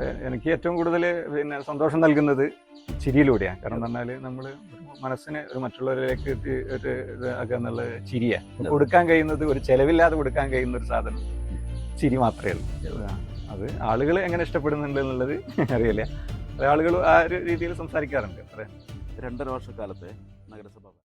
എനിക്ക് ഏറ്റവും കൂടുതൽ പിന്നെ സന്തോഷം നൽകുന്നത് ചിരിയിലൂടെയാണ്. കാരണം എന്ന് പറഞ്ഞാൽ നമ്മൾ മനസ്സിനെ ഒരു മറ്റുള്ളവരിലേക്ക് എത്തി ഒരു ഇതാക്കുക ആക്കുക എന്നുള്ളത് ചിരിയാണ് കൊടുക്കാൻ കഴിയുന്നത് ഒരു ചിലവില്ലാതെ കൊടുക്കാൻ കഴിയുന്ന ഒരു സാധനം. ചിരി മാത്രമേ ഉള്ളൂ. അത്. ആളുകൾ എങ്ങനെ ഇഷ്ടപ്പെടുന്നുണ്ട് എന്നുള്ളത് അറിയില്ല. ആളുകൾ ആ ഒരു രീതിയിൽ സംസാരിക്കാറുണ്ട്. അത്ര. രണ്ടര വർഷക്കാലത്തെ നഗരസഭ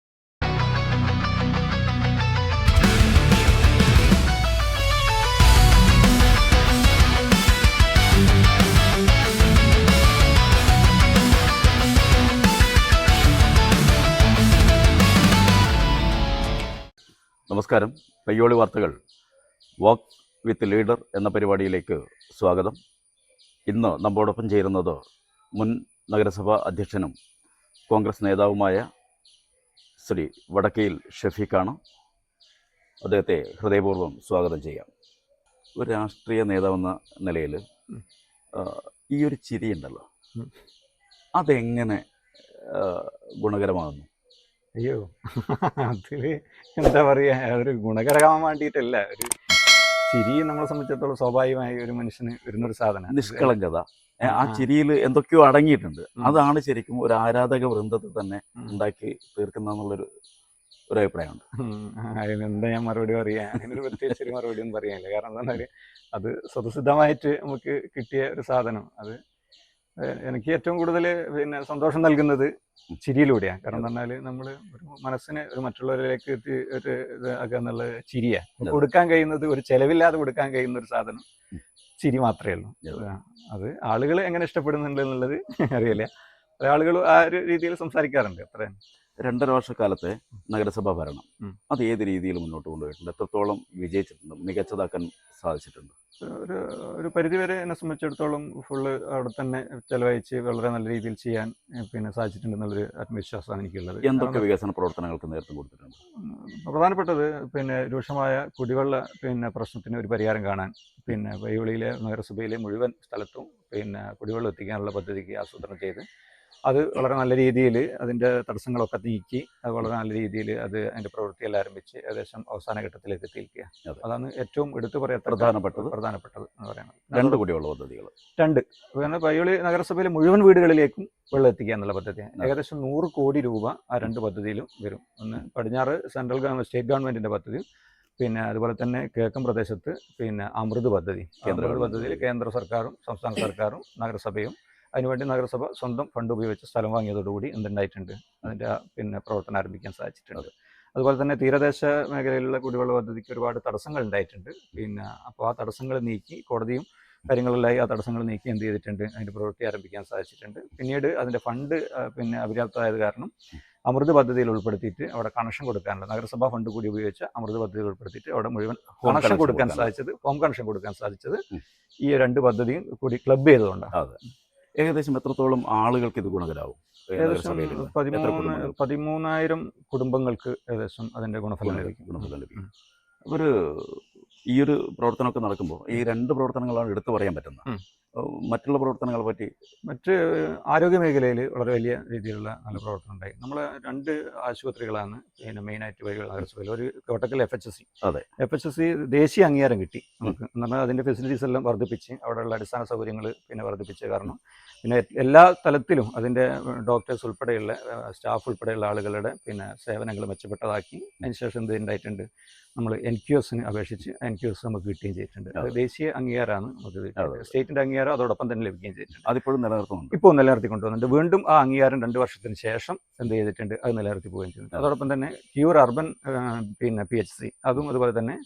നമസ്കാരം. പയ്യോളി വാർത്തകൾ. വാക്ക് വിത്ത് ലീഡർ എന്ന പരിപാടിയിലേക്ക് സ്വാഗതം. ഇന്ന് നമ്മോടൊപ്പം ചേരുന്നത് മുൻ നഗരസഭാ അധ്യക്ഷനും കോൺഗ്രസ് നേതാവുമായ ശ്രീ വടക്കയിൽ ഷഫീഖാണ്. അദ്ദേഹത്തെ ഹൃദയപൂർവം സ്വാഗതം ചെയ്യാം. ഒരു രാഷ്ട്രീയ നേതാവെന്ന നിലയിൽ ഈ ഒരു ചിരിയുണ്ടല്ലോ. അതെങ്ങനെ ഗുണകരമാകുന്നു? അയ്യോ. അതിൽ എന്താ പറയാ ഒരു ഗുണകരമാവാൻ വേണ്ടിയിട്ടല്ല ഒരു ചിരി നമ്മളെ സംബന്ധിച്ചിടത്തോളം സ്വാഭാവികമായി ഒരു മനുഷ്യന് വരുന്നൊരു സാധനം. നിഷ്കളങ്കത. ആ. ചിരിയിൽ എന്തൊക്കെയോ അടങ്ങിയിട്ടുണ്ട്. അതാണ് ശരിക്കും ഒരു ആരാധക വൃന്ദത്തെ തന്നെ. ഉണ്ടാക്കി തീർക്കുന്ന ഒരു അഭിപ്രായമുണ്ട്. അതിനെന്താ ഞാൻ മറുപടി പറയാ? അതിനൊരു പ്രത്യേകിച്ച് ഒരു മറുപടി ഒന്നും പറയാനില്ല. കാരണം എന്താ പറയുക അത് സ്വതസിദ്ധമായിട്ട് നമുക്ക് കിട്ടിയ ഒരു സാധനം. അത് എനിക്ക് ഏറ്റവും കൂടുതൽ പിന്നെ സന്തോഷം നൽകുന്നത് ചിരിയിലൂടെയാണ്. കാരണം എന്ന് പറഞ്ഞാൽ നമ്മൾ ഒരു മനസ്സിനെ ഒരു മറ്റുള്ളവരിലേക്ക് എത്തി ഒരു ഇത് ആക്കുക എന്നുള്ളത് ചിരിയാണ്. കൊടുക്കാൻ കഴിയുന്നത് ഒരു ചെലവില്ലാതെ കൊടുക്കാൻ കഴിയുന്ന ഒരു സാധനം ചിരി മാത്രമേ ഉള്ളൂ. അത്. ആളുകൾ എങ്ങനെ ഇഷ്ടപ്പെടുന്നുണ്ട് എന്നുള്ളത് അറിയില്ല. ആളുകൾ ആ ഒരു രീതിയിൽ സംസാരിക്കാറുണ്ട്. അത്രേ. രണ്ടര വർഷക്കാലത്തെ നഗരസഭാ ഭരണം. അത് ഏത് രീതിയിൽ മുന്നോട്ട് കൊണ്ടുപോയിട്ടുണ്ട്? എത്രത്തോളം വിജയിച്ചിട്ടുണ്ട്? മികച്ചതാക്കാൻ സാധിച്ചിട്ടുണ്ട്? ഒരു ഒരു പരിധിവരെ എന്നെ സംബന്ധിച്ചിടത്തോളം ഫുള്ള് അവിടെ തന്നെ ചെലവഴിച്ച് വളരെ നല്ല രീതിയിൽ ചെയ്യാൻ പിന്നെ സാധിച്ചിട്ടുണ്ടെന്നുള്ളൊരു ആത്മവിശ്വാസമാണ് എനിക്കുള്ളത്. എന്തൊക്കെ വികസന പ്രവർത്തനങ്ങൾക്ക് നേതൃത്വം കൊടുത്തിട്ടുണ്ട്? പ്രധാനപ്പെട്ടത് പിന്നെ രൂക്ഷമായ കുടിവെള്ള പിന്നെ പ്രശ്നത്തിന് ഒരു പരിഹാരം കാണാൻ പിന്നെ വൈവിളിയിലെ നഗരസഭയിലെ മുഴുവൻ സ്ഥലത്തും പിന്നെ കുടിവെള്ളം എത്തിക്കാനുള്ള പദ്ധതിക്ക് ആസൂത്രണം ചെയ്ത് അത് വളരെ നല്ല രീതിയിൽ അതിന്റെ തടസ്സങ്ങളൊക്കെ നീക്കി അത് വളരെ നല്ല രീതിയിൽ അത് അതിന്റെ പ്രവൃത്തിയെല്ലാം ആരംഭിച്ച് ഏകദേശം അവസാന ഘട്ടത്തിലേക്ക് എത്തിയിരിക്കുക അതാണ് ഏറ്റവും എടുത്തു പറയാത്ത പ്രധാനപ്പെട്ടത്. പ്രധാനപ്പെട്ടത് എന്ന് പറയുന്നത്. രണ്ട് കുടിവെള്ള പദ്ധതികൾ. രണ്ട്. പിന്നെ പയ്യോളി നഗരസഭയിലെ മുഴുവൻ വീടുകളിലേക്കും വെള്ളം എത്തിക്കുക എന്നുള്ള പദ്ധതിയാണ്. ഏകദേശം നൂറ് കോടി രൂപ ആ രണ്ട് പദ്ധതിയിലും വരും. ഒന്ന് പടിഞ്ഞാറ് സെൻട്രൽ ഗവൺമെന്റ് സ്റ്റേറ്റ് ഗവൺമെന്റിന്റെ പദ്ധതി പിന്നെ അതുപോലെ തന്നെ കിഴക്കൻ പ്രദേശത്ത് പിന്നെ അമൃത് പദ്ധതി. കേന്ദ്ര അമൃത് പദ്ധതിയിൽ കേന്ദ്ര സർക്കാരും സംസ്ഥാന സർക്കാരും നഗരസഭയും അതിനുവേണ്ടി നഗരസഭ സ്വന്തം ഫണ്ട് ഉപയോഗിച്ച് സ്ഥലം വാങ്ങിയതോടുകൂടി എന്തുണ്ടായിട്ടുണ്ട്? അതിന്റെ പിന്നെ പ്രവർത്തനം ആരംഭിക്കാൻ സാധിച്ചിട്ടുണ്ട്. അതുപോലെ തന്നെ തീരദേശ മേഖലയിലുള്ള കുടിവെള്ള പദ്ധതിക്ക് ഒരുപാട് തടസ്സങ്ങൾ ഉണ്ടായിട്ടുണ്ട്. പിന്നെ അപ്പോൾ ആ തടസ്സങ്ങൾ നീക്കി കോടതിയും കാര്യങ്ങളിലായി ആ തടസ്സങ്ങൾ നീക്കി എന്ത് ചെയ്തിട്ടുണ്ട്? അതിന്റെ പ്രവൃത്തി ആരംഭിക്കാൻ സാധിച്ചിട്ടുണ്ട്. പിന്നീട് അതിന്റെ ഫണ്ട് പിന്നെ അപര്യാപ്തമായത് കാരണം അമൃത് പദ്ധതിയിൽ ഉൾപ്പെടുത്തിയിട്ട് അവിടെ കണക്ഷൻ കൊടുക്കാനുള്ള നഗരസഭാ ഫണ്ട് കൂടി ഉപയോഗിച്ച അമൃത് പദ്ധതിയിൽ ഉൾപ്പെടുത്തിയിട്ട് അവിടെ മുഴുവൻ കണക്ഷൻ കൊടുക്കാൻ. സാധിച്ചത് ഹോം കണക്ഷൻ കൊടുക്കാൻ സാധിച്ചത് ഈ രണ്ട് പദ്ധതിയും കൂടി ക്ലബ് ചെയ്തുകൊണ്ടാണ് അതെ. ഏകദേശം എത്രത്തോളം ആളുകൾക്ക് ഇത് ഗുണകരാവും? ഏകദേശം പതിമൂന്നായിരം കുടുംബങ്ങൾക്ക് ഏകദേശം അതിന്റെ ഗുണഫലം ലഭിക്കും. ഗുണഫലം ലഭിക്കും. ഒരു ഈ ഒരു പ്രവർത്തനമൊക്കെ നടക്കുമ്പോൾ ഈ രണ്ട് പ്രവർത്തനങ്ങളാണ് എടുത്തു പറയാൻ പറ്റുന്നത്. മറ്റുള്ള പ്രവർത്തനങ്ങളെ പറ്റി മറ്റ് ആരോഗ്യ മേഖലയിൽ വളരെ വലിയ രീതിയിലുള്ള നല്ല പ്രവർത്തനം ഉണ്ടായി. നമ്മൾ രണ്ട് ആശുപത്രികളാണ് പിന്നെ മെയിനായിട്ട് വഴികൾ നഗരസഭയിൽ ഒരു Kottakkal F H S C അതെ. എഫ് എച്ച് എസ് സി ദേശീയ അംഗീകാരം കിട്ടി നമുക്ക്. എന്ന് പറഞ്ഞാൽ അതിന്റെ ഫെസിലിറ്റീസ് എല്ലാം വർദ്ധിപ്പിച്ച് അവിടെയുള്ള അടിസ്ഥാന സൗകര്യങ്ങൾ പിന്നെ വർദ്ധിപ്പിച്ച കാരണം. പിന്നെ എല്ലാ തലത്തിലും അതിന്റെ ഡോക്ടേഴ്സ് ഉൾപ്പെടെയുള്ള സ്റ്റാഫ് ഉൾപ്പെടെയുള്ള ആളുകളുടെ പിന്നെ സേവനങ്ങൾ മെച്ചപ്പെട്ടതാക്കി. അതിനുശേഷം എന്ത് ഉണ്ടായിട്ടുണ്ട്? നമ്മൾ എൻ ക്യു എസിന് അപേക്ഷിച്ച് എൻ ക്യു എസ് നമുക്ക് കിട്ടുകയും ചെയ്തിട്ടുണ്ട്. അത് ദേശീയ അംഗീകാരമാണ് നമുക്ക്. സ്റ്റേറ്റിന്റെ അംഗീകാരം അതോടൊപ്പം തന്നെ ലഭിക്കുകയും ചെയ്തിട്ടുണ്ട്. അതിപ്പോഴും നിലനിർത്തുന്നുണ്ട്. ഇപ്പോൾ നിലനിർത്തി കൊണ്ടുവന്നിട്ടുണ്ട്. വീണ്ടും ആ അംഗീകാരം രണ്ട് വർഷത്തിന് ശേഷം എന്ത് ചെയ്തിട്ടുണ്ട്? അത് നിലനിർത്തി പോവുകയും ചെയ്തിട്ടുണ്ട്. അതെ. അതോടൊപ്പം തന്നെ ക്യൂർ അർബൻ പിന്നെ പി എച്ച് സി അതും അതുപോലെ തന്നെ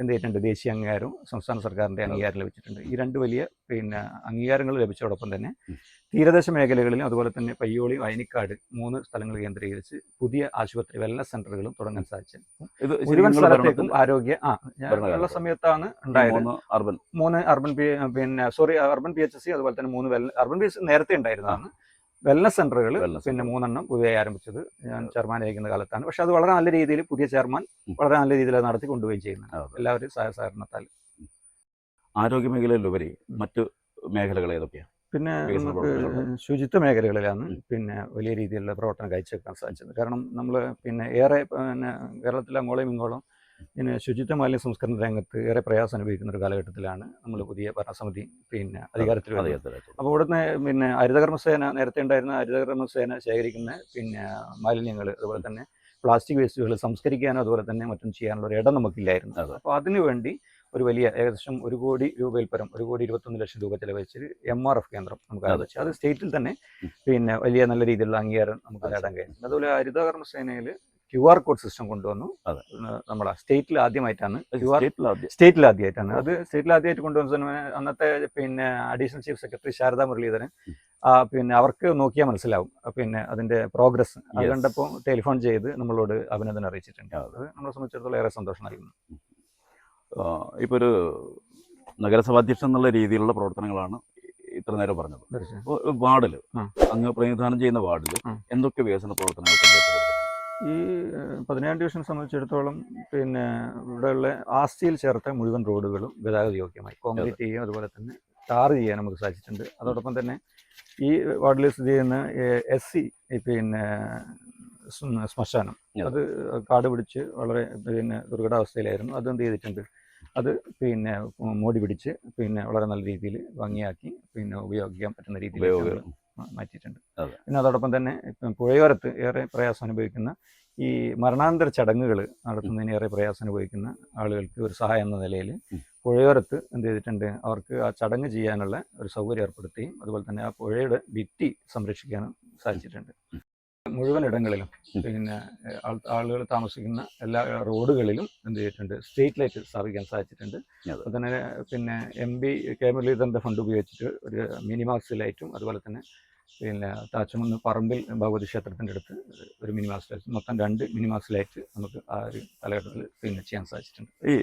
എന്ത് ചെയ്തിട്ടുണ്ട്? ദേശീയ അംഗീകാരവും സംസ്ഥാന സർക്കാരിന്റെ അംഗീകാരം ലഭിച്ചിട്ടുണ്ട്. ഈ രണ്ട് വലിയ പിന്നെ അംഗീകാരങ്ങൾ ലഭിച്ചതോടൊപ്പം തന്നെ. തീരദേശ മേഖലകളിലും അതുപോലെ തന്നെ പയ്യോളി വയനിക്കാട് മൂന്ന് സ്ഥലങ്ങൾ കേന്ദ്രീകരിച്ച് പുതിയ ആശുപത്രി വെല്ലസ് സെന്ററുകളും തുടങ്ങാൻ സാധിച്ചു. ഇത് മുഴുവൻ സ്ഥലത്തേക്കും ആരോഗ്യ ആ. ഉള്ള സമയത്താണ് ഉണ്ടായത്. മൂന്ന് അർബൻ. മൂന്ന് അർബൻ പി പിന്നെ sorry urban P H S C അതുപോലെ തന്നെ മൂന്ന് വെല്ല അർബൻ പി എച്ച് നേരത്തെ ഉണ്ടായിരുന്നതാണ്. വെൽനസ് സെന്ററുകൾ പിന്നെ. മൂന്നെണ്ണം പുതിയ ആരംഭിച്ചത് ഞാൻ ചെയർമാൻ ആയിരിക്കുന്ന കാലത്താണ്. പക്ഷെ അത് വളരെ നല്ല രീതിയിൽ പുതിയ ചെയർമാൻ വളരെ നല്ല രീതിയിൽ അത് നടത്തി കൊണ്ടുപോയി ചെയ്യുന്നത് എല്ലാവരും സഹായ സഹകരണത്താൽ. ആരോഗ്യ മേഖലയിലുപരി മറ്റ് മേഖലകൾ ഏതൊക്കെയാണ് പിന്നെ നമുക്ക് ശുചിത്വ മേഖലകളിലാണ് പിന്നെ വലിയ രീതിയിലുള്ള പ്രവർത്തനം കാഴ്ചവെക്കാൻ സാധിച്ചത്. കാരണം നമ്മൾ പിന്നെ ഏറെ പിന്നെ കേരളത്തിലെ അങ്ങോളം ഇങ്ങോളം പിന്നെ ശുചിത്വ മാലിന്യ സംസ്കരണ രംഗത്ത് ഏറെ പ്രയാസം അനുഭവിക്കുന്ന ഒരു കാലഘട്ടത്തിലാണ് നമ്മൾ പുതിയ ഭരണസമിതി പിന്നെ അധികാരത്തിൽ വരുന്നത്. അപ്പോൾ ഇവിടുന്ന് പിന്നെ ഹരിതകർമ്മസേന നേരത്തെ ഉണ്ടായിരുന്ന ഹരിതകർമ്മസേന ശേഖരിക്കുന്ന പിന്നെ മാലിന്യങ്ങൾ അതുപോലെ തന്നെ പ്ലാസ്റ്റിക് വേസ്റ്റുകൾ സംസ്കരിക്കാനോ അതുപോലെ തന്നെ മറ്റും ചെയ്യാനുള്ള ഒരു ഇടം നമുക്കില്ലായിരുന്നു. അപ്പോൾ അതിനുവേണ്ടി ഒരു വലിയ ഏകദേശം ഒരു കോടി രൂപയിൽ പരം ഒരു കോടി ഇരുപത്തൊന്ന് ലക്ഷം രൂപ ചെലവഴിച്ച് എം ആർ എഫ് കേന്ദ്രം നമുക്ക് ആലോചിച്ചു അത് സ്റ്റേറ്റിൽ തന്നെ പിന്നെ വലിയ നല്ല രീതിയിലുള്ള അംഗീകാരം നമുക്ക്. നേടാൻ കഴിഞ്ഞു അതുപോലെ ഹരിതകർമ്മസേനയിൽ ക്യു ആർ കോഡ് സിസ്റ്റം കൊണ്ടുവന്നു. അതെ. നമ്മുടെ സ്റ്റേറ്റിൽ ആദ്യമായിട്ടാണ് ക്യു ആർ സ്റ്റേറ്റിൽ ആദ്യം സ്റ്റേറ്റിൽ ആദ്യമായിട്ടാണ്. അത് സ്റ്റേറ്റിൽ ആദ്യമായിട്ട് കൊണ്ടുവന്ന സമയം അന്നത്തെ പിന്നെ additional chief secretary Sharada Muraleedharan. പിന്നെ അവർക്ക് നോക്കിയാൽ മനസ്സിലാവും. പിന്നെ അതിന്റെ പ്രോഗ്രസ്. അത് കണ്ടപ്പോൾ ടെലിഫോൺ ചെയ്ത് നമ്മളോട് അഭിനന്ദനം അറിയിച്ചിട്ടുണ്ട്. അത്. നമ്മളെ സംബന്ധിച്ചിടത്തോളം ഏറെ സന്തോഷം നൽകുന്നു. ഇപ്പോൾ ഒരു നഗരസഭാധ്യക്ഷൻ എന്നുള്ള രീതിയിലുള്ള പ്രവർത്തനങ്ങളാണ് ഇത്ര നേരം പറഞ്ഞത്. വാർഡിൽ വാർഡിൽ അങ്ങ് പ്രതിനിധാനം ചെയ്യുന്ന വാർഡിൽ എന്തൊക്കെ വികസന പ്രവർത്തനങ്ങൾ? ഈ പതിനേഴാം ഡിവിഷൻ സംബന്ധിച്ചിടത്തോളം പിന്നെ ഇവിടെയുള്ള ആസ്തിയിൽ ചേർത്ത മുഴുവൻ റോഡുകളും ഗതാഗത യോഗ്യമായി. കോൺക്രീറ്റ് ചെയ്യുകയും അതുപോലെ തന്നെ ടാർ ചെയ്യാൻ നമുക്ക് സാധിച്ചിട്ടുണ്ട്. അതോടൊപ്പം തന്നെ ഈ വാർഡിൽ സ്ഥിതി ചെയ്യുന്ന എസ് സി പിന്നെ ശ്മ- ശ്മശാനം. അത് കാട് പിടിച്ച് വളരെ പിന്നെ ദുർഘടാവസ്ഥയിലായിരുന്നു. അത് എന്ത് ചെയ്തിട്ടുണ്ട്? അത് പിന്നെ മോടി പിടിച്ച് പിന്നെ വളരെ നല്ല രീതിയിൽ ഭംഗിയാക്കി പിന്നെ ഉപയോഗിക്കാൻ പറ്റുന്ന രീതിയിൽ മാറ്റിയിട്ടുണ്ട്. പിന്നെ അതോടൊപ്പം തന്നെ ഇപ്പം പുഴയോരത്ത് ഏറെ പ്രയാസം അനുഭവിക്കുന്ന ഈ മരണാന്തര ചടങ്ങുകൾ നടത്തുന്നതിന് ഏറെ പ്രയാസം അനുഭവിക്കുന്ന ആളുകൾക്ക് ഒരു സഹായം എന്ന നിലയിൽ പുഴയോരത്ത് എന്ത് ചെയ്തിട്ടുണ്ട്? അവർക്ക് ആ ചടങ്ങ് ചെയ്യാനുള്ള ഒരു സൗകര്യം ഏർപ്പെടുത്തുകയും അതുപോലെ തന്നെ ആ പുഴയുടെ ഭിത്തി സംരക്ഷിക്കാനും സാധിച്ചിട്ടുണ്ട്. മുഴുവൻ ഇടങ്ങളിലും പിന്നെ ആളുകൾ താമസിക്കുന്ന എല്ലാ റോഡുകളിലും എന്ത് ചെയ്തിട്ടുണ്ട്? സ്ട്രീറ്റ് ലൈറ്റ് സ്ഥാപിക്കാൻ സാധിച്ചിട്ടുണ്ട്. അതെ. അതുപോലെ തന്നെ പിന്നെ എം പി കെ മുരളീധരന്റെ ഫണ്ട് ഉപയോഗിച്ചിട്ട് ഒരു മിനിമാക്സ് ലൈറ്റും അതുപോലെ തന്നെ പിന്നെ താച്ചുമന്ന് പറമ്പിൽ ഭഗവതി ക്ഷേത്രത്തിന്റെ അടുത്ത് ഒരു മിനിമാക്സ് ലൈറ്റ്. മൊത്തം രണ്ട് മിനിമാക്സ് ലൈറ്റ് നമുക്ക് ആ ഒരു കാലഘട്ടത്തിൽ പിന്നെ ചെയ്യാൻ സാധിച്ചിട്ടുണ്ട്. ഈ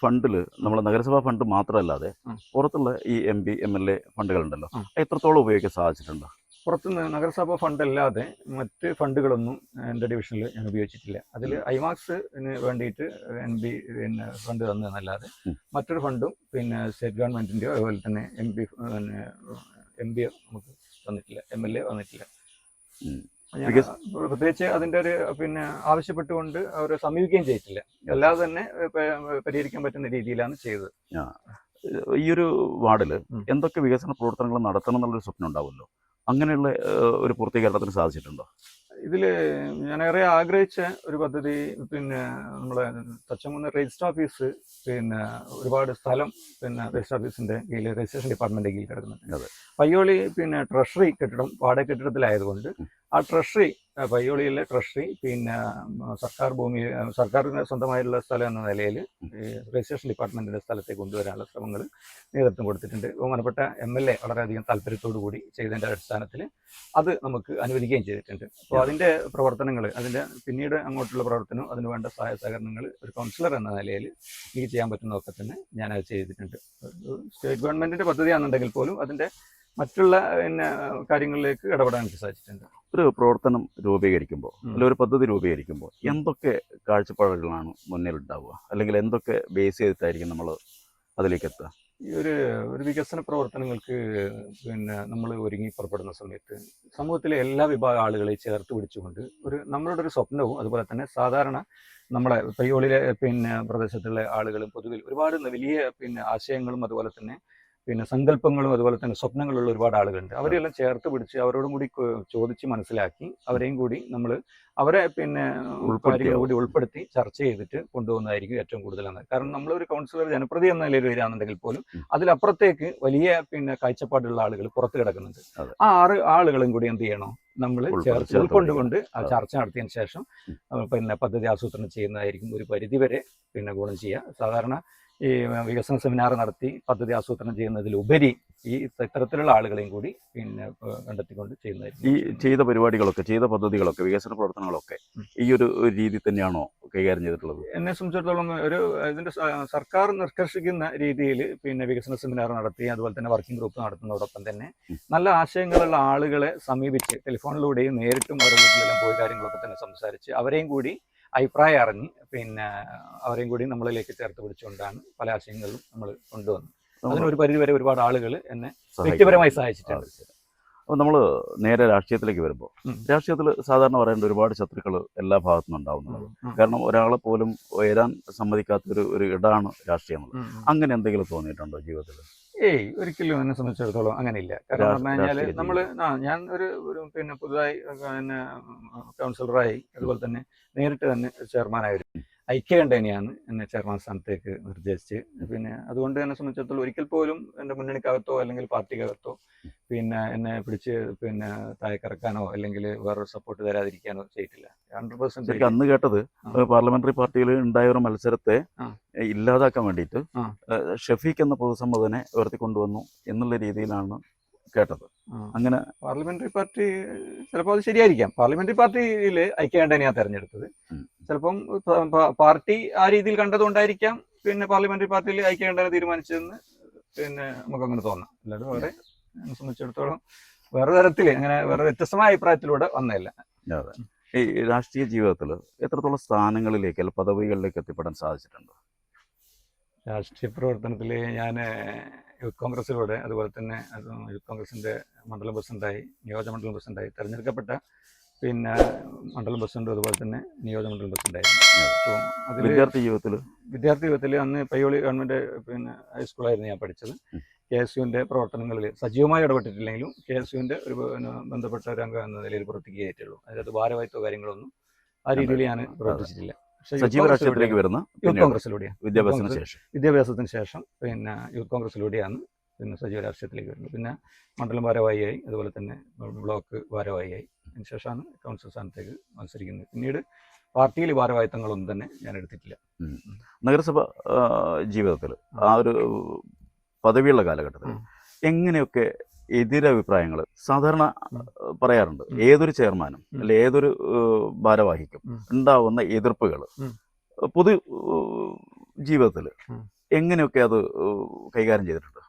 ഫണ്ടിൽ നമ്മുടെ നഗരസഭാ ഫണ്ട് മാത്രമല്ലാതെ പുറത്തുള്ള ഈ M P M L A ഫണ്ടുകളുണ്ടല്ലോ. എത്രത്തോളം ഉപയോഗിക്കാൻ സാധിച്ചിട്ടുണ്ട്? പുറത്തുനിന്ന് നഗരസഭാ ഫണ്ട് അല്ലാതെ മറ്റ് ഫണ്ടുകളൊന്നും എന്റെ ഡിവിഷനിൽ ഞാൻ ഉപയോഗിച്ചിട്ടില്ല. അതിൽ ഐമാക്സിന് വേണ്ടിയിട്ട് എൻ ബി പിന്നെ ഫണ്ട് തന്നതെന്നല്ലാതെ. മറ്റൊരു ഫണ്ടും പിന്നെ സ്റ്റേറ്റ് ഗവൺമെന്റിന്റെയോ അതുപോലെ തന്നെ എം പി പിന്നെ എം പി നമുക്ക് തന്നിട്ടില്ല എം എൽ എ വന്നിട്ടില്ല. പ്രത്യേകിച്ച് അതിന്റെ ഒരു പിന്നെ ആവശ്യപ്പെട്ടുകൊണ്ട് അവരെ സമീപിക്കുകയും ചെയ്തിട്ടില്ല. അല്ലാതെ തന്നെ പരിഹരിക്കാൻ പറ്റുന്ന രീതിയിലാണ് ചെയ്തത്. ഈ ഒരു വാർഡിൽ എന്തൊക്കെ വികസന പ്രവർത്തനങ്ങൾ നടത്തണം എന്നുള്ളൊരു സ്വപ്നം ഉണ്ടാവുമല്ലോ? അങ്ങനെയുള്ള ഒരു പൂർത്തീകരണത്തിന് സാധിച്ചിട്ടുണ്ടോ? ഇതിൽ ഞാൻ ഏറെ ആഗ്രഹിച്ച ഒരു പദ്ധതി പിന്നെ നമ്മളെ തച്ചങ്കുന്ന് രജിസ്റ്റർ ഓഫീസ് പിന്നെ ഒരുപാട് സ്ഥലം പിന്നെ രജിസ്റ്റർ ഓഫീസിന്റെ കീഴിൽ രജിസ്ട്രേഷൻ ഡിപ്പാർട്ട്മെന്റിന്റെ കീഴിൽ കിടക്കുന്നുണ്ട്. പയ്യോളി പിന്നെ ട്രഷറി കെട്ടിടം വാടക കെട്ടിടത്തിലായതുകൊണ്ട് ആ ട്രഷറി പയ്യോളിയിലെ ട്രഷറി പിന്നെ സർക്കാർ ഭൂമി സർക്കാരിന് സ്വന്തമായിട്ടുള്ള സ്ഥലം എന്ന നിലയിൽ രജിസ്ട്രേഷൻ ഡിപ്പാർട്ട്മെന്റിന്റെ സ്ഥലത്തേക്ക് കൊണ്ടുവരാനുള്ള ശ്രമങ്ങൾ നേതൃത്വം കൊടുത്തിട്ടുണ്ട്. ബഹുമാനപ്പെട്ട എം എൽ എ വളരെയധികം താല്പര്യത്തോടു കൂടി ചെയ്തതിന്റെ അടിസ്ഥാനത്തിൽ അത് നമുക്ക് അനുവദിക്കുകയും ചെയ്തിട്ടുണ്ട്. അപ്പോൾ അതിന്റെ പ്രവർത്തനങ്ങൾ അതിന്റെ പിന്നീട് അങ്ങോട്ടുള്ള പ്രവർത്തനം അതിന് വേണ്ട സഹായ സഹകരണങ്ങൾ ഒരു കൗൺസിലർ എന്ന നിലയിൽ എനിക്ക് ചെയ്യാൻ പറ്റുന്നതൊക്കെ തന്നെ ഞാനത് ചെയ്തിട്ടുണ്ട്. സ്റ്റേറ്റ് ഗവൺമെന്റിന്റെ പദ്ധതിയാണെന്നുണ്ടെങ്കിൽ പോലും അതിന്റെ മറ്റുള്ള പിന്നെ കാര്യങ്ങളിലേക്ക് ഇടപെടാൻ എനിക്ക് സാധിച്ചിട്ടുണ്ട്. ഒരു പ്രവർത്തനം രൂപീകരിക്കുമ്പോൾ. അല്ലെങ്കിൽ ഒരു പദ്ധതി രൂപീകരിക്കുമ്പോൾ എന്തൊക്കെ കാഴ്ചപ്പാടുകളാണ് മുന്നിൽ ഉണ്ടാവുക അല്ലെങ്കിൽ എന്തൊക്കെ ബേസ് ചെയ്തിട്ടായിരിക്കും നമ്മൾ അതിലേക്ക് എത്തുക? ഈ ഒരു ഒരു വികസന പ്രവർത്തനങ്ങൾക്ക് പിന്നെ നമ്മൾ ഒരുങ്ങി പുറപ്പെടുന്ന സമയത്ത് സമൂഹത്തിലെ എല്ലാ വിഭാഗ ആളുകളെയും ചേർത്ത് പിടിച്ചുകൊണ്ട് ഒരു നമ്മളുടെ ഒരു സ്വപ്നവും അതുപോലെ തന്നെ സാധാരണ നമ്മളെ പയ്യോളിലെ പിന്നെ പ്രദേശത്തുള്ള ആളുകളും പൊതുവിൽ ഒരുപാട് വലിയ പിന്നെ ആശയങ്ങളും അതുപോലെ തന്നെ പിന്നെ സങ്കല്പങ്ങളും അതുപോലെ തന്നെ സ്വപ്നങ്ങളുള്ള ഒരുപാട് ആളുകളുണ്ട്. അവരെല്ലാം ചേർത്ത് പിടിച്ച് അവരോടും കൂടി ചോദിച്ച് മനസ്സിലാക്കി അവരെയും കൂടി നമ്മൾ അവരെ പിന്നെ. കാര്യങ്ങൾ കൂടി ഉൾപ്പെടുത്തി ചർച്ച ചെയ്തിട്ട് കൊണ്ടുപോകുന്നതായിരിക്കും ഏറ്റവും കൂടുതൽ കൂടുതലാണ് കാരണം നമ്മളൊരു കൗൺസിലർ ജനപ്രതി എന്ന നിലയിൽ വരികയാണെന്നുണ്ടെങ്കിൽ പോലും അതിലപ്പുറത്തേക്ക് വലിയ പിന്നെ കാഴ്ചപ്പാടുള്ള ആളുകൾ പുറത്ത് കിടക്കുന്നുണ്ട്. ആ ആറ് ആളുകളും കൂടി എന്ത് ചെയ്യണോ? നമ്മൾ ചേർത്ത് ഉൾക്കൊണ്ടുകൊണ്ട് ആ ചർച്ച നടത്തിയതിന് ശേഷം പിന്നെ പദ്ധതി ആസൂത്രണം ചെയ്യുന്നതായിരിക്കും ഒരു പരിധിവരെ പിന്നെ ഗുണം ചെയ്യുക. സാധാരണ ഈ വികസന സെമിനാർ നടത്തി പദ്ധതി ആസൂത്രണം ചെയ്യുന്നതിലുപരി ഈ ഇത്തരത്തിലുള്ള ആളുകളെയും കൂടി പിന്നെ കണ്ടെത്തിക്കൊണ്ട് ചെയ്യുന്നതായിരിക്കും. ഈ ചെയ്ത പരിപാടികളൊക്കെ ചെയ്ത പദ്ധതികളൊക്കെ വികസന പ്രവർത്തനങ്ങളൊക്കെ ഈ ഒരു രീതി തന്നെയാണോ കൈകാര്യം ചെയ്തിട്ടുള്ളത്? എന്നെ സംബന്ധിച്ചിടത്തോളം ഒരു ഇതിന്റെ സർക്കാർ നിഷ്കർഷിക്കുന്ന രീതിയിൽ പിന്നെ വികസന സെമിനാർ നടത്തി അതുപോലെ തന്നെ വർക്കിംഗ് ഗ്രൂപ്പ് നടത്തുന്നതോടൊപ്പം തന്നെ നല്ല ആശയങ്ങളുള്ള ആളുകളെ സമീപിച്ച് ടെലിഫോണിലൂടെയും നേരിട്ടും അവരുടെ വീട്ടിലെല്ലാം പോയി കാര്യങ്ങളൊക്കെ തന്നെ സംസാരിച്ച് അവരെയും കൂടി അഭിപ്രായം അറിഞ്ഞ് പിന്നെ അവരെയും കൂടി നമ്മളിലേക്ക് ചേർത്ത് പിടിച്ചുകൊണ്ടാണ് പല ആശയങ്ങളും നമ്മൾ കൊണ്ടുവന്നത്. അതിന് ഒരു പരിധി വരെ ഒരുപാട് ആളുകൾ എന്നെ വ്യക്തിപരമായി സഹായിച്ചിട്ടുണ്ട്. അപ്പോൾ നമ്മൾ നേരെ രാഷ്ട്രീയത്തിലേക്ക് വരുമ്പോൾ. രാഷ്ട്രീയത്തിൽ സാധാരണ പറയേണ്ട ഒരുപാട് ശത്രുക്കൾ എല്ലാ ഭാഗത്തുനിന്നും ഉണ്ടാവുന്നത് കാരണം ഒരാളെ പോലും ഉയരാൻ സമ്മതിക്കാത്ത ഒരു ഒരു ഇടാണ് രാഷ്ട്രീയം അങ്ങനെ എന്തെങ്കിലും തോന്നിയിട്ടുണ്ടോ ജീവിതത്തിൽ ഏയ് ഒരിക്കലും എന്നെ സംബന്ധിച്ചിടത്തോളം അങ്ങനെയില്ല. കാരണം പറഞ്ഞു കഴിഞ്ഞാൽ നമ്മൾ ആ ഞാൻ ഒരു ഒരു പിന്നെ പുതുതായി പിന്നെ കൗൺസിലറായി അതുപോലെ തന്നെ നേരിട്ട് തന്നെ ചെയർമാനായ ഒരു ഐക്യകണ്ഠേനയാണ് എന്നെ ചെയർമാൻ സ്ഥാനത്തേക്ക് നിർദ്ദേശിച്ച്. പിന്നെ അതുകൊണ്ട് എന്നെ സംബന്ധിച്ചിടത്തോളം ഒരിക്കൽ പോലും എന്റെ മുന്നണിക്കകത്തോ അല്ലെങ്കിൽ പാർട്ടിക്കകത്തോ പിന്നെ എന്നെ പിടിച്ച് പിന്നെ താഴെക്കിറക്കാനോ അല്ലെങ്കിൽ വേറൊരു സപ്പോർട്ട് തരാതിരിക്കാനോ ചെയ്തിട്ടില്ല. ഹൺഡ്രഡ് പെർസെന്റ് അന്ന് കേട്ടത് പാർലമെന്ററി പാർട്ടിയിൽ ഉണ്ടായ ഒരു മത്സരത്തെ ഇല്ലാതാക്കാൻ വേണ്ടിയിട്ട്. ഷഫീഖ് എന്ന പൊതുസമ്മതനെ ഉയർത്തിക്കൊണ്ടുവന്നു എന്നുള്ള രീതിയിലാണ് കേട്ടത്. അങ്ങനെ പാർലമെന്ററി പാർട്ടി ചിലപ്പോൾ അത് ശരിയായിരിക്കാം. പാർലമെന്ററി പാർട്ടിയിൽ ഐക്യകണ്ഠേനയാണ് തെരഞ്ഞെടുത്തത്. ചിലപ്പം പാർട്ടി ആ രീതിയിൽ കണ്ടതുകൊണ്ടായിരിക്കാം പിന്നെ പാർലമെന്ററി പാർട്ടിയിൽ അയക്കേണ്ടത് തീരുമാനിച്ചതെന്ന് പിന്നെ നമുക്ക് അങ്ങനെ തോന്നാം. അല്ലാതെ വേറെ എന്നെ സംബന്ധിച്ചിടത്തോളം വേറെ തരത്തിൽ അങ്ങനെ വേറെ വ്യത്യസ്തമായ അഭിപ്രായത്തിലൂടെ വന്നതല്ല. ഈ രാഷ്ട്രീയ ജീവിതത്തിൽ എത്രത്തോളം സ്ഥാനങ്ങളിലേക്ക് അല്ല പദവികളിലേക്ക് എത്തിപ്പെടാൻ സാധിച്ചിട്ടുണ്ട്? രാഷ്ട്രീയ പ്രവർത്തനത്തിൽ ഞാൻ യൂത്ത് കോൺഗ്രസിലൂടെ അതുപോലെ തന്നെ യൂത്ത് കോൺഗ്രസിന്റെ മണ്ഡലം പ്രസിഡന്റായി നിയോജകമണ്ഡലം പ്രസിഡന്റായി തെരഞ്ഞെടുക്കപ്പെട്ട പിന്നെ മണ്ഡലം പ്രസിഡന്റ് അതുപോലെ തന്നെ നിയോജകമണ്ഡലം പ്രസിഡന്റായിരുന്നു അപ്പോൾ അതിൽ വിദ്യാർത്ഥി ജീവിതത്തിൽ വിദ്യാർത്ഥി യുവത്തിൽ അന്ന് പയ്യോളി ഗവൺമെന്റ് പിന്നെ ഹൈസ്കൂളായിരുന്നു ഞാൻ പഠിച്ചത്. കെ എസ് യുവിന്റെ പ്രവർത്തനങ്ങളിൽ സജീവമായി ഇടപെട്ടിട്ടില്ലെങ്കിലും കെ എസ് യുവിന്റെ ഒരു ബന്ധപ്പെട്ട ഒരു അംഗം എന്ന നിലയിൽ പ്രവർത്തിക്കുകയായിട്ടുള്ളൂ അതിനകത്ത് ഭാരവാഹിത്വ കാര്യങ്ങളൊന്നും ആ രീതിയിൽ ഞാൻ പ്രവർത്തിച്ചിട്ടില്ല. സജീവ രാഷ്ട്രീയത്തിലേക്ക് വരുന്ന യൂത്ത് കോൺഗ്രസിലൂടെയാണ്. വിദ്യാഭ്യാസത്തിന് ശേഷം. വിദ്യാഭ്യാസത്തിന് ശേഷം പിന്നെ യൂത്ത് കോൺഗ്രസിലൂടെയാണ് പിന്നെ സജീവ രാഷ്ട്രീയത്തിലേക്ക് വരുന്നത് പിന്നെ മണ്ഡലം ഭാരവാഹിയായി അതുപോലെ തന്നെ ബ്ലോക്ക് ഭാരവാഹിയായി. അതിനുശേഷമാണ് കൗൺസിൽ സ്ഥാനത്തേക്ക് മത്സരിക്കുന്നത്. പിന്നീട് പാർട്ടിയിൽ ഭാരവാഹിത്വങ്ങളൊന്നും തന്നെ ഞാൻ എടുത്തിട്ടില്ല. നഗരസഭ ജീവിതത്തിൽ ആ ഒരു പദവിയുള്ള കാലഘട്ടത്തിൽ എങ്ങനെയൊക്കെ എതിരഭിപ്രായങ്ങൾ സാധാരണ പറയാറുണ്ട്. ഏതൊരു ചെയർമാനും. അല്ലെ ഏതൊരു ഭാരവാഹിക്കും ഉണ്ടാവുന്ന എതിർപ്പുകൾ. പൊതു ജീവിതത്തിൽ എങ്ങനെയൊക്കെ അത് കൈകാര്യം ചെയ്തിട്ടുണ്ട്?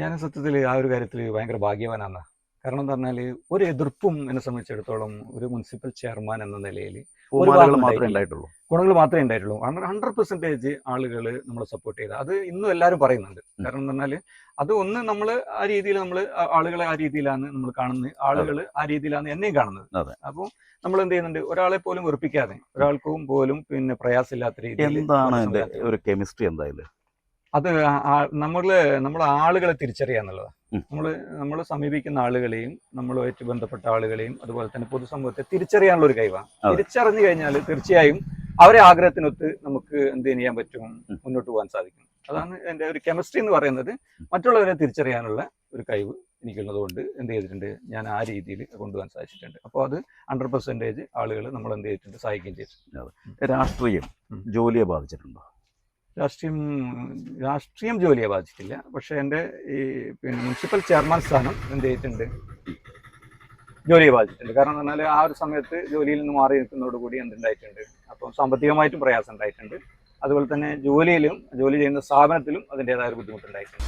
ഞാൻ സത്യത്തിൽ ആ ഒരു കാര്യത്തിൽ ഭയങ്കര ഭാഗ്യവാനാണ്. കാരണം എന്ന് പറഞ്ഞാൽ ഒരു എതിർപ്പും എന്നെ സംബന്ധിച്ചിടത്തോളം ഒരു മുനിസിപ്പൽ ചെയർമാൻ എന്ന നിലയിൽ പൂമാലകൾ മാത്രമേ ഉണ്ടായിട്ടുള്ളൂ. ഗുണങ്ങൾ മാത്രമേ ഉണ്ടായിട്ടുള്ളൂ. ഹൺഡ്രഡ് പെർസെന്റേജ് ആളുകൾ നമ്മളെ സപ്പോർട്ട് ചെയ്ത. അത് ഇന്നും എല്ലാവരും പറയുന്നുണ്ട്. കാരണം എന്ന് പറഞ്ഞാൽ അത് ഒന്ന് നമ്മൾ ആ രീതിയിൽ നമ്മൾ ആളുകളെ ആ രീതിയിലാണ് നമ്മൾ കാണുന്നത്. ആളുകൾ ആ രീതിയിലാണ് എന്നെയും കാണുന്നത്. അപ്പോൾ നമ്മൾ എന്ത് ചെയ്യുന്നുണ്ട്? ഒരാളെ പോലും വെറുപ്പിക്കാതെ ഒരാൾക്കും പോലും പിന്നെ പ്രയാസമില്ലാത്ത രീതിയിൽ എന്താണ് ഒരു കെമിസ്ട്രി എന്തായാലും? അത് നമ്മൾ നമ്മളെ ആളുകളെ തിരിച്ചറിയുക എന്നുള്ളതാണ് നമ്മൾ നമ്മൾ നമ്മൾ സമീപിക്കുന്ന ആളുകളെയും നമ്മളുമായിട്ട് ബന്ധപ്പെട്ട ആളുകളെയും അതുപോലെ തന്നെ പൊതുസമൂഹത്തെ തിരിച്ചറിയാനുള്ള ഒരു കഴിവാണ് തിരിച്ചറിഞ്ഞു കഴിഞ്ഞാൽ തീർച്ചയായും അവരെ ആഗ്രഹത്തിനൊത്ത് നമുക്ക് എന്ത് ചെയ്യാൻ പറ്റും? മുന്നോട്ട് പോകാൻ സാധിക്കും. അതാണ് എന്റെ ഒരു കെമിസ്ട്രി എന്ന് പറയുന്നത്. മറ്റുള്ളവരെ തിരിച്ചറിയാനുള്ള ഒരു കഴിവ് എനിക്കുള്ളത് കൊണ്ട് എന്ത് ചെയ്തിട്ടുണ്ട്? ഞാൻ ആ രീതിയിൽ കൊണ്ടുപോകാൻ സാധിച്ചിട്ടുണ്ട്. അപ്പോൾ അത് ഹൺഡ്രഡ് പെർസെന്റേജ് ആളുകൾ നമ്മൾ എന്ത് ചെയ്തിട്ടുണ്ട്? സഹായിക്കുകയും ചെയ്തിട്ടുണ്ട്. രാഷ്ട്രീയം ജോലിയെ ബാധിച്ചിട്ടുണ്ടോ? രാഷ്ട്രീയം രാഷ്ട്രീയം ജോലിയെ ബാധിച്ചിട്ടില്ല. പക്ഷെ എന്റെ ഈ പിന്നെ മുനിസിപ്പൽ ചെയർമാൻ സ്ഥാനം എന്ത് ചെയ്തിട്ടുണ്ട് ജോലിയെ ബാധിച്ചിട്ടുണ്ട്. കാരണം എന്ന് പറഞ്ഞാൽ ആ ഒരു സമയത്ത് ജോലിയിൽ നിന്ന് മാറി നിൽക്കുന്നതോടുകൂടി എന്തുണ്ടായിട്ടുണ്ട് അപ്പം സാമ്പത്തികമായിട്ടും പ്രയാസം ഉണ്ടായിട്ടുണ്ട്. അതുപോലെ തന്നെ ജോലിയിലും ജോലി ചെയ്യുന്ന സ്ഥാപനത്തിലും അതിന്റെതായ ഒരു ബുദ്ധിമുട്ടുണ്ടായിട്ടുണ്ട്.